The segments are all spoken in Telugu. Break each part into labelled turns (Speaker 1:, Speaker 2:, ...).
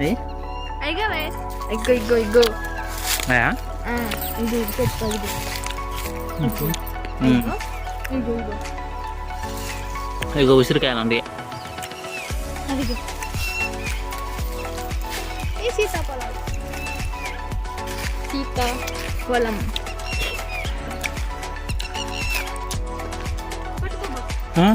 Speaker 1: Eh? Ayo
Speaker 2: guys.
Speaker 1: Ayo go go go. Ya?
Speaker 2: Ah,
Speaker 1: guys, ayo guys.
Speaker 2: Ayo. Ayo
Speaker 1: go go. Ayo nanti. Ayo
Speaker 2: go.
Speaker 1: Ini
Speaker 2: sisa kolam. Sisa
Speaker 1: kolam. Hah?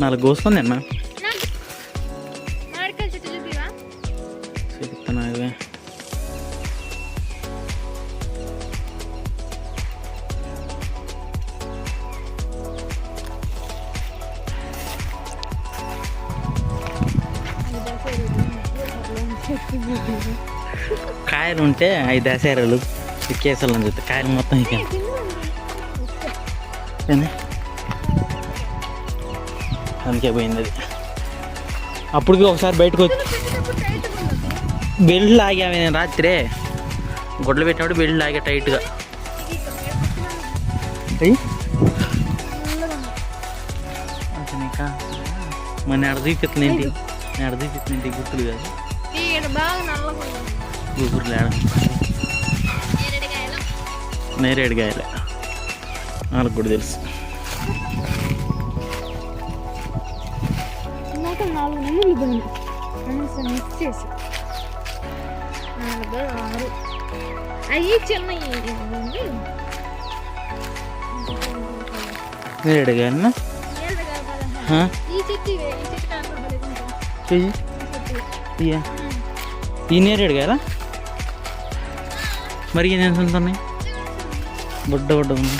Speaker 2: నాలుగు కోసుకుంది అన్న అవే కాయలు ఉంటే ఐదు దశారాలు కేసులు అని చెప్తే కాయలు మొత్తం ఇక. అందుకే పోయింది అది. అప్పటికి ఒకసారి బయటకు వచ్చి బెల్ట్ లాగామే నేను రాత్రే. గొడ్లు పెట్టినప్పుడు బెల్ట్ లాగా టైట్గా. మన ఎడ చూపిస్తుంది ఏంటి? ఎడ చూపిస్తుంది ఏంటి? గుర్తులు కాదు.
Speaker 1: ఈడ బాగా నల్లగా ఉంది
Speaker 2: గుగురులు ఏడ?
Speaker 1: నేరేడుకాయలు
Speaker 2: నేరేడు కాయలే. వాళ్ళకి కూడా తెలుసు.
Speaker 1: నాలుగు నెమ్మలు పోయింది కనీసం మిక్స్ చేసి నాలుగు ఆరు.
Speaker 2: నేరేడు కాయలనా ఆ?
Speaker 1: ఈ
Speaker 2: నేరేడు కాయలా మరి ఈ ఎంత ఉన్నాయి బుడ్డ బుడ్డ ఉంది.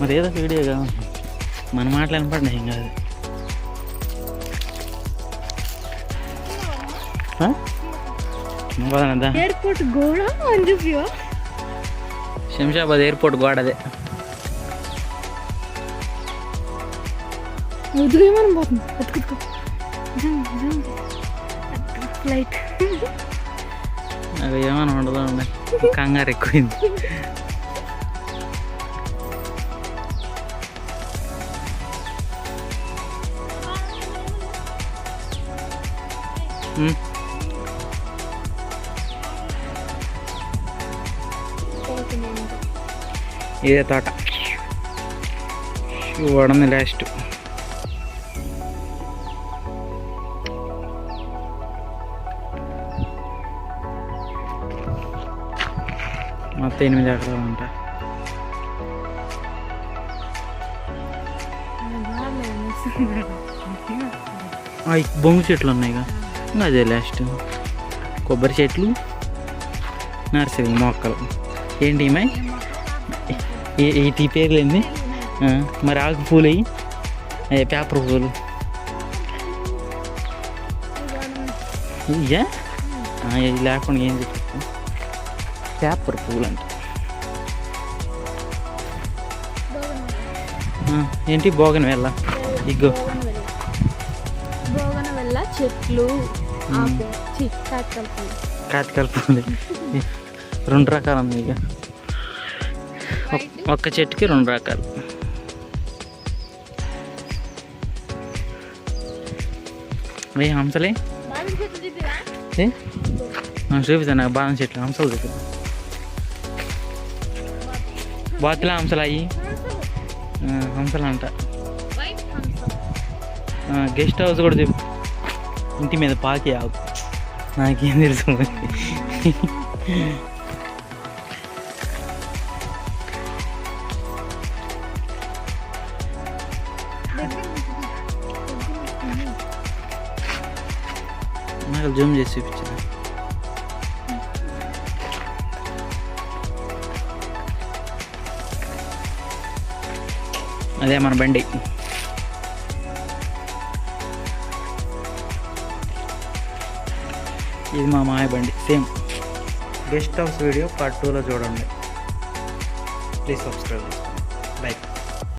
Speaker 2: మరి ఏదో వీడియో కావాలి మన మాటలు వినపడినా ఏం కాదు? పోదానందా
Speaker 1: ఎయిర్పోర్ట్ గోడ అని
Speaker 2: శంషాబాద్ ఎయిర్పోర్ట్ గోడ అదే.
Speaker 1: ముద్దుగా మనం పోతుంది ఎత్తుకుతుకో ఫ్లైట్
Speaker 2: నాకు ఏమైనా ఉండదు ఉండే కంగారు ఎక్కువైంది. ఇదే తోట వడంది లాస్ట్ మొత్తం ఎనిమిది ఎకరాలు ఈ బొంగు చెట్లు ఉన్నాయి ఇక ఇంకా అదే లాస్ట్ కొబ్బరి చెట్లు నర్సరీ మొక్కలు. ఏంటి మై ఈ పేర్లు ఏంది? మరి ఆకు పూలు అయ్యి అదే పేపర్ పూలు. ఇయ్యా? ఇది లేకుండా ఏం చెప్తాం పేపర్ పూలు అంట. ఏంటి? బోగన్ వెళ్ళ ఇగ్గో
Speaker 1: చెట్లు.
Speaker 2: కాతికల పూలు రెండు రకాలు ఉన్నాయి ఇక. ఒక్- ఒక్క చెట్టుకి రెండు రకాలు. ఏ? హంసలే చూపిస్తాను నాకు బాదం చెట్లు హంసలు చూపిద్దాం బాతులా హంసలు అయ్యి. హంసలు? అంట గెస్ట్ హౌస్ కూడా చెప్పు ఇంటి మీద పాకి ఆగు నాకేం తెలుసు నాకు జూమ్ చేసి చూపించదు అదే మన బండి ఇది మా మాయ బండి same. Guest house video part టూలో చూడండి. Please subscribe by